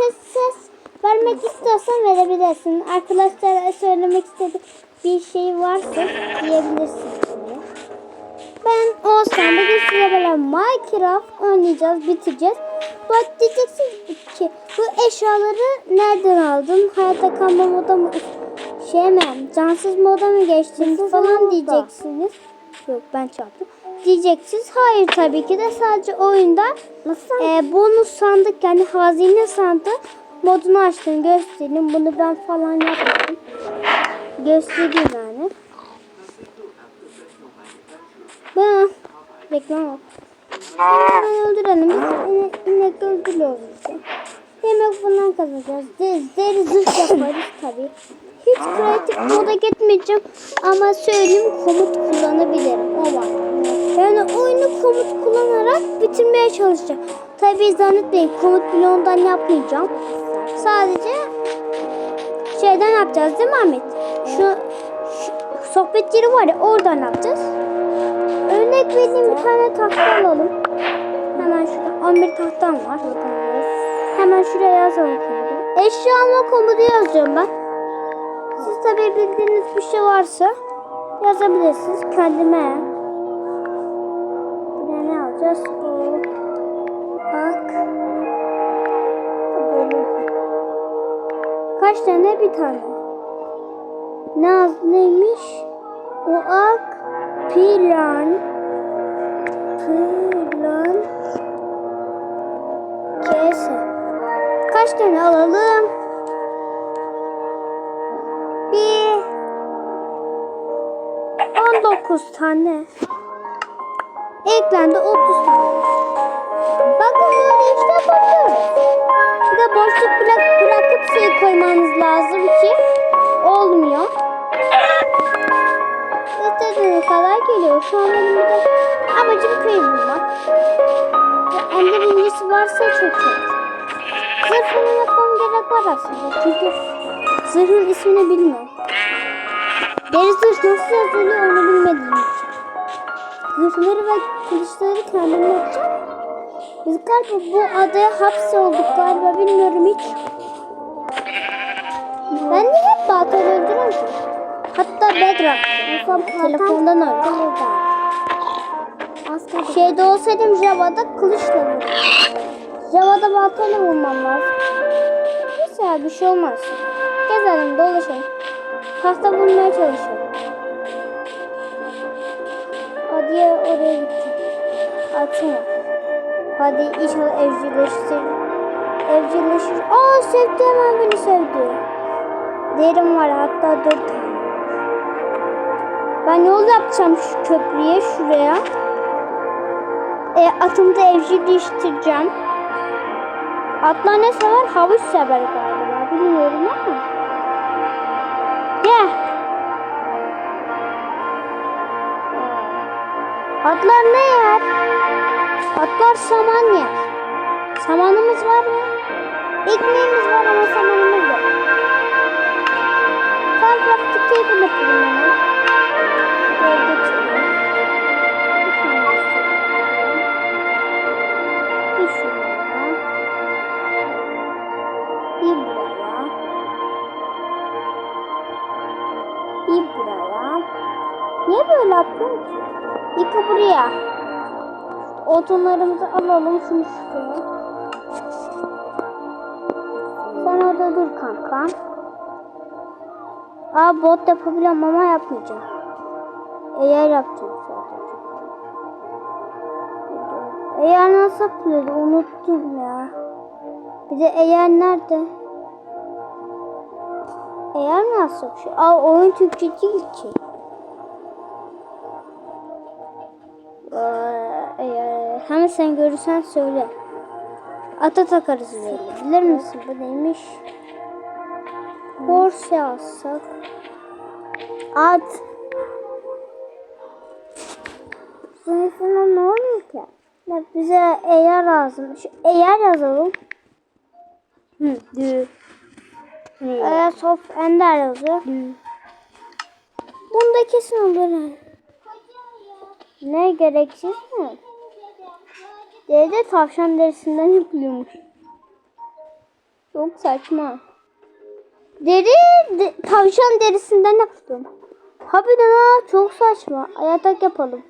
ses ses vermek istiyorsan verebilirsin. Arkadaşlara söylemek istediğin bir şey varsa diyebilirsin. Ben olsam bugün size böyle Minecraft oynayacağız, bitireceğiz. Bak diyeceksin ki bu eşyaları nereden aldın? Hayatta kalma moda mı? Şey mi? Cansız moda mı geçtin falan diyeceksiniz. Yok ben çarptım. Diyeceksiniz. Hayır tabii ki de sadece oyunda e, bonus sandık yani hazine sandık modunu açtım göstereyim. Bunu ben falan yapmadım. Göstereyim yani. Ben reklam yok. Hemen öldürelim. İnek öldürüyoruz işte. Yemek falan kazanacağız. Deriz, deriz zırh yaparız tabii. Hiç kreatif moda gitmeyeceğim ama söyleyeyim komut kullanabilirim. O var. Yani oyunu komut kullanarak bitirmeye çalışacağım. Tabii zannetmeyin komut bloğundan yapmayacağım. Sadece şeyden yapacağız değil mi Ahmet? Şu, şu sohbet yeri var ya oradan yapacağız. Örnek vereyim bir tane tahta alalım. Hemen şurada 11 tahtam var. Hemen şuraya yazalım komudu. Eşya alma komudu yazıyorum ben. Siz tabii bildiğiniz bir şey varsa yazabilirsiniz kendime. Buraya ne alacağız? O. Bak. Kaç tane? Bir tane. Ne az neymiş? O ak plan plan Kaç tane alalım? Bir 19 tane. Eklendi 30 tane. Bakın böyle işte bakıyoruz. Bir de boşluk bırak, bırakıp şey koymanız lazım ki olmuyor. İstediğiniz kadar geliyor. Şu an benim de amacım köy bulmak. Ender incisi varsa çok iyi. Zırhını yapmam gerek var aslında. Çünkü zırhın ismini bilmiyorum. Deri zırh nasıl yazılıyor onu bilmediğim için. Zırhları ve kılıçları kendim yapacağım. Biz galiba bu adaya hapsolduk galiba bilmiyorum hiç. Ben niye hep baltayla öldürüyorum ki? Hatta Bedrock. Telefondan öldüm. Şeyde olsaydım Java'da kılıçla vurdum. Java'da baltayla vurmam lazım. Neyse bir şey olmaz. Gezelim dolaşalım. Tahta bulmaya çalışıyorum. Hadi ya oraya gideceğim. Açma. Hadi inşallah evcilleştir. Evcilleşir. Aa sevdi hemen beni sevdi. Derim var hatta dört tane. Ben yol yapacağım şu köprüye şuraya. E, atımı da evcilleştireceğim. Atlar ne sever? Havuç sever galiba. Bilmiyorum ama. Gel. Atlar ne yer? Atlar saman yer. Samanımız var mı? Ekmeğimiz var ama samanımız yok. Tam crafting table yapalım hemen. Böyle Bir buraya. Niye böyle yapıyorum ki? İki buraya. Odunlarımızı alalım şunu şuraya. Sen orada dur kanka. Aa bot yapabiliyorum ama yapmayacağım. Eğer yapacağım sadece. Eğer nasıl yapılıyordu unuttum ya. Bir de eğer nerede? Eğer nasıl yapıyor? Aa oyun Türkçe değil ki. Eğer hem sen görürsen söyle. Ata takarız böyle. Bilir misin bu neymiş? Borsa alsak. At. Sınıfına ne oluyor ki? Ya bize eğer lazım. Şu eğer yazalım. Hı, dü. Eğer sof ender yazıyor. Bunda kesin olur. Ne gereksiz mi? Deri de tavşan derisinden yapılıyormuş. Çok saçma. Deri de, tavşan derisinden yaptım. Harbiden ha çok saçma. Yatak yapalım.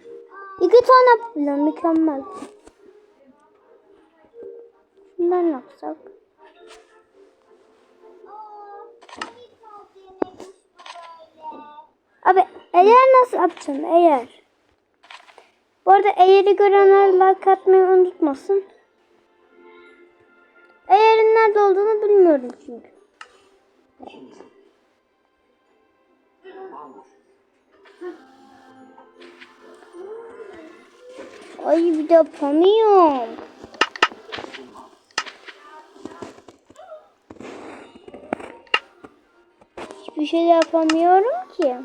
İki tane yapalım mükemmel. Şundan yapsak. Abi eğer nasıl yapacaksın eğer? Bu arada eğeri görenler like atmayı unutmasın. Eğerin nerede olduğunu bilmiyorum çünkü. Ay bir de yapamıyorum. Hiçbir şey yapamıyorum ki.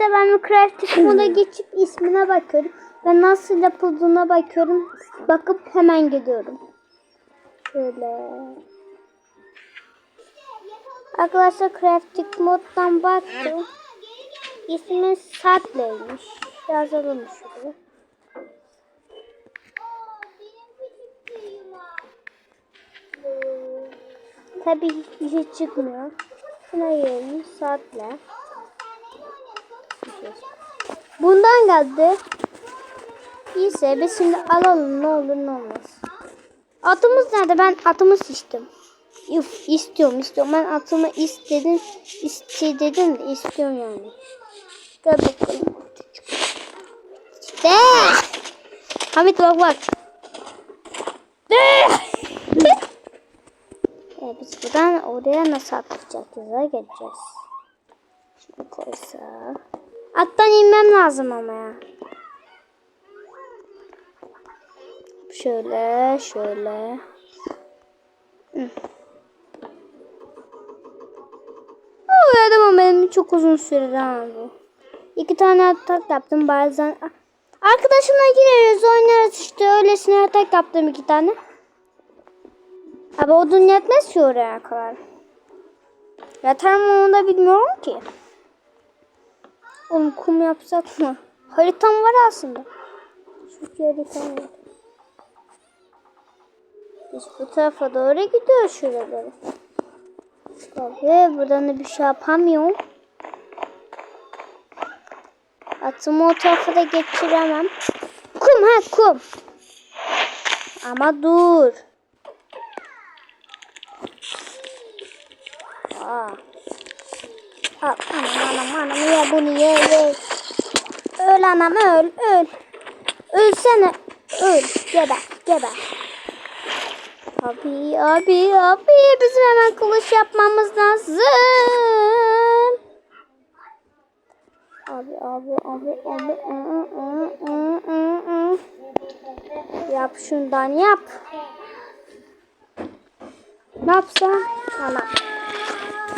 Arkadaşlar ben Crafting moda geçip ismine bakıyorum. Ve nasıl yapıldığına bakıyorum. Bakıp hemen gidiyorum. Şöyle. Arkadaşlar Crafting moddan baktım. İsmi Satleymiş. Yazalım şuraya. Tabii şey çıkmıyor. Şuna yiyelim. Saatle. Bundan geldi. İyiyse biz şimdi alalım ne olur ne olmaz. Atımız nerede? Ben atımı seçtim. Uf, istiyorum istiyorum. Ben atımı istedim. İstedim de istiyorum yani. Gel bakalım. İşte. Hamit bak bak. e, biz buradan oraya nasıl atlayacağız? Güzel geleceğiz. Şunu koysa. Attan inmem lazım ama ya. Şöyle, şöyle. Hı. Uyudım ama benim çok uzun sürede ha bu. İki tane atak yaptım bazen. Arkadaşımla gireriz oynarız işte öylesine atak yaptım iki tane. Abi odun yetmez ki oraya kadar. Yeter mi onu da bilmiyorum ki. Oğlum kum yapsak mı? Haritam var aslında. Şu haritam var. Biz bu tarafa doğru gidiyoruz şuraları. Tabii buradan da bir şey yapamıyorum. Atımı o tarafa da geçiremem. Kum ha kum. Ama dur. Aa. Al anam anam ye bunu ye ye. Öl anam öl öl. Ölsene öl geber geber. Abi abi abi bizim hemen kılıç yapmamız lazım. Abi abi abi abi. ı, ı, ı, ı, ı. Yap şundan yap. Ne yapsam? Ana.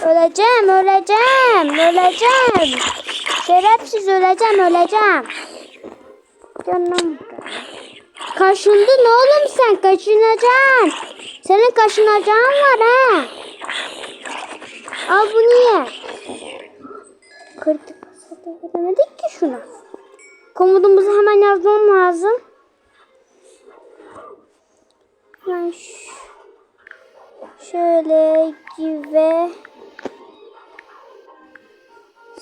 Öleceğim, öleceğim, öleceğim. Şerefsiz öleceğim, öleceğim. Canım. Kaşındın oğlum sen, kaşınacaksın. Senin kaşınacağın var ha. Al bunu ye. Kritik hasarda veremedik ki şuna. Komutumuzu hemen yazmam lazım. Ş- şöyle gibi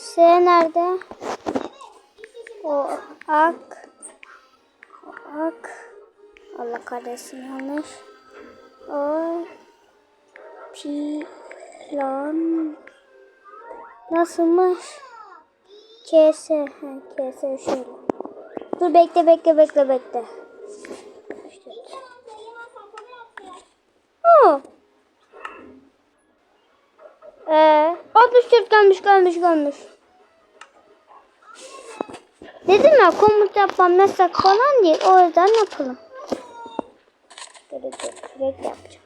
S nerede? O ak o ak Allah kahretsin yanlış. O plan nasılmış? KS ha KS şöyle. Dur bekle bekle bekle bekle. İşte. Oo. Ee, 64 gelmiş gelmiş gelmiş. Dedim ya komut yapmam yasak falan değil. O yüzden yapalım. Dur dur kürek yapacağım.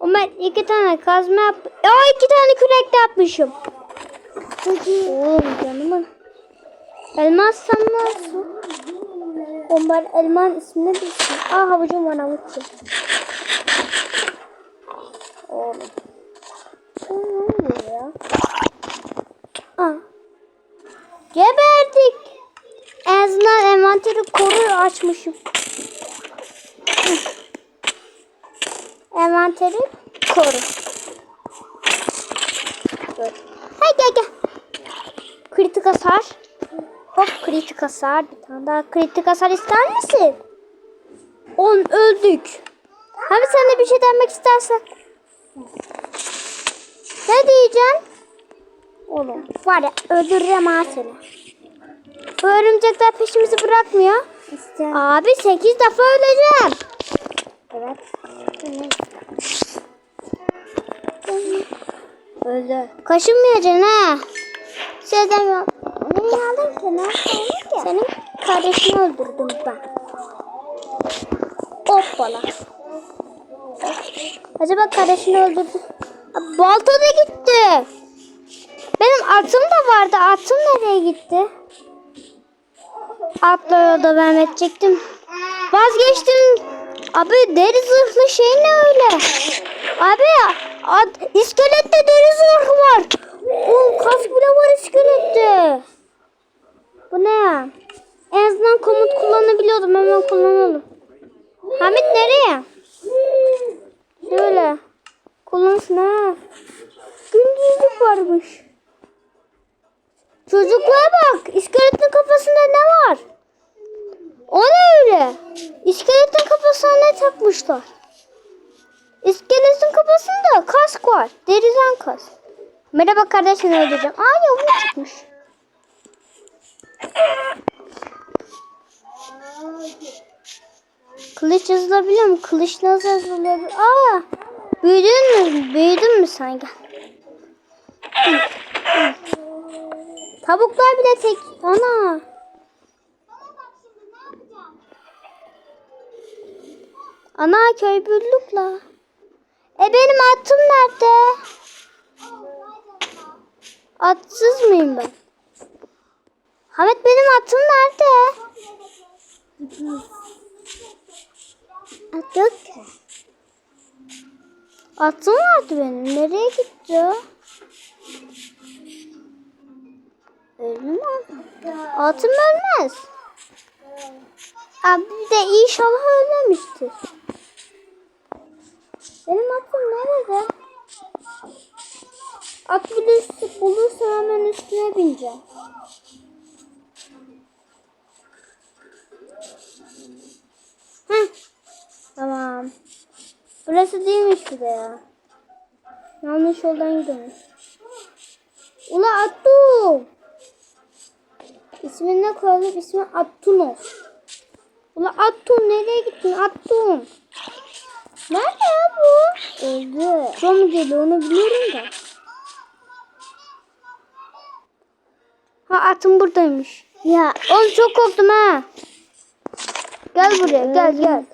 Ömer iki tane kazma yap. Aa iki tane kürek de yapmışım. Oğlum canımın. Elmas sen nasıl? Ömer elman ismini bilsin. Aa havucum var havuçum. Oğlum. Ne oluyor ya? Aa. Geberdik. Ez azından envanteri koru açmışım. Envanteri koru. Hay gel gel. Kritik hasar. Hop kritik hasar. Bir tane daha kritik hasar ister misin? 10 öldük. Abi sen de bir şey demek istersen. Ne diyeceksin? Oğlum var ya öldürürüm ha seni. Bu örümcekler peşimizi bırakmıyor. İşte. Abi 8 defa öleceğim. Evet. Öldü. Kaşınmayacaksın ha. Şey demiyorum. Niye aldın ki? Ne ki? Senin kardeşini öldürdüm ben. Hoppala. Acaba kardeşini öldürdü. Balta da gitti. Benim atım da vardı. Atım nereye gitti? Atla yolda ben edecektim. Vazgeçtim. Abi deri zırhlı şey ne öyle? Abi at, iskelette deri zırhı var. O kask bile var iskelette. Bu ne? En azından komut kullanabiliyordum. Hemen kullanalım. Hamit nereye? Şöyle. Kullansın ha. Gündüzlük varmış. Çocuklara bak. İskeletin kafasında ne var? O ne öyle? İskeletin kafasına ne takmışlar? İskeletin kafasında kask var. Deriden kask. Merhaba kardeşim öldüreceğim. Aa yavru çıkmış. Kılıç yazılabiliyor mu? Kılıç nasıl yazılabilir? Aa! Büyüdün mü? Büyüdün mü sen? Gel. Tavuklar bile tek. Ana. Ana köy buldukla. E benim atım nerede? Atsız mıyım ben? Hamet benim atım nerede? At yok ki. Atım vardı benim. Nereye gitti? Öldü mü? Atım ölmez. Abi de inşallah ölmemiştir. Benim atım nerede? At bulursa, bulursa hemen üstüne bineceğim. Heh. Tamam. Burası değilmiş bir de ya. Yanlış yoldan gidiyormuş. Ula Attu. İsmini ne koyalım? İsmi Attunos. Ula Attun nereye gittin Attun? Nerede ya bu? Öldü. Mu geliyor onu biliyorum da. Ha atım buradaymış. Ya oğlum çok korktum ha. Gel buraya gel gel.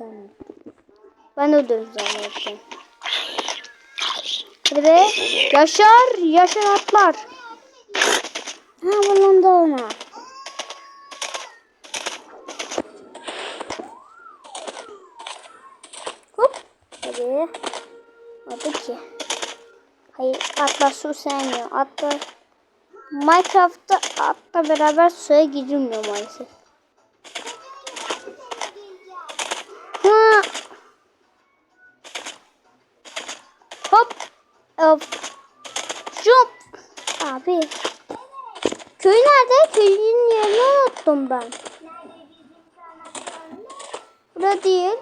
Ben öldürürüm zaten. Hadi be. Yaşar. Yaşar atlar. Ha bunun da ona. Hop. Hadi. Hadi ki. Hayır atlar su sevmiyor. Atlar Minecraft'ta atla beraber suya girilmiyor maalesef. Ha. Hop. Hop. Jump. Abi. Köy nerede? Köyün yerini unuttum ben. Burada değil.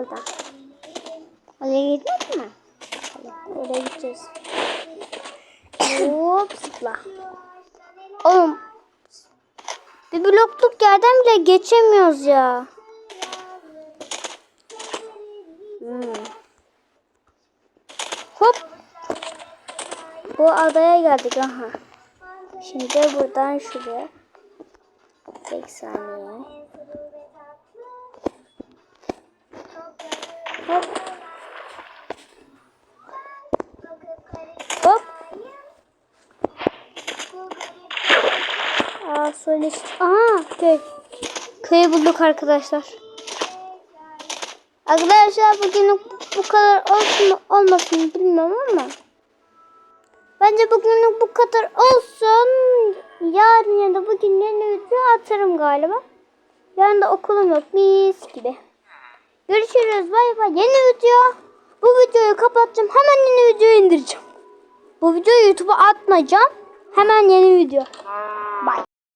Burada. Oraya gitmek mi? Oraya gideceğiz. Hop zıpla. Oğlum. Bir blokluk yerden bile geçemiyoruz ya. Hmm. Hop. Bu adaya geldik aha. Şimdi buradan şuraya. Bir saniye. Hop. Hop. Aa söyle. Aha köy. Köyü bulduk arkadaşlar. Arkadaşlar bugün bu kadar olsun olmasın bilmem ama. Bence bugünlük bu kadar olsun. Yarın ya da bugün yeni video atarım galiba. Yarın da okulum yok mis gibi. Görüşürüz bay bay. Yeni video. Bu videoyu kapatacağım. Hemen yeni videoyu indireceğim. Bu videoyu YouTube'a atmayacağım. Hemen yeni video.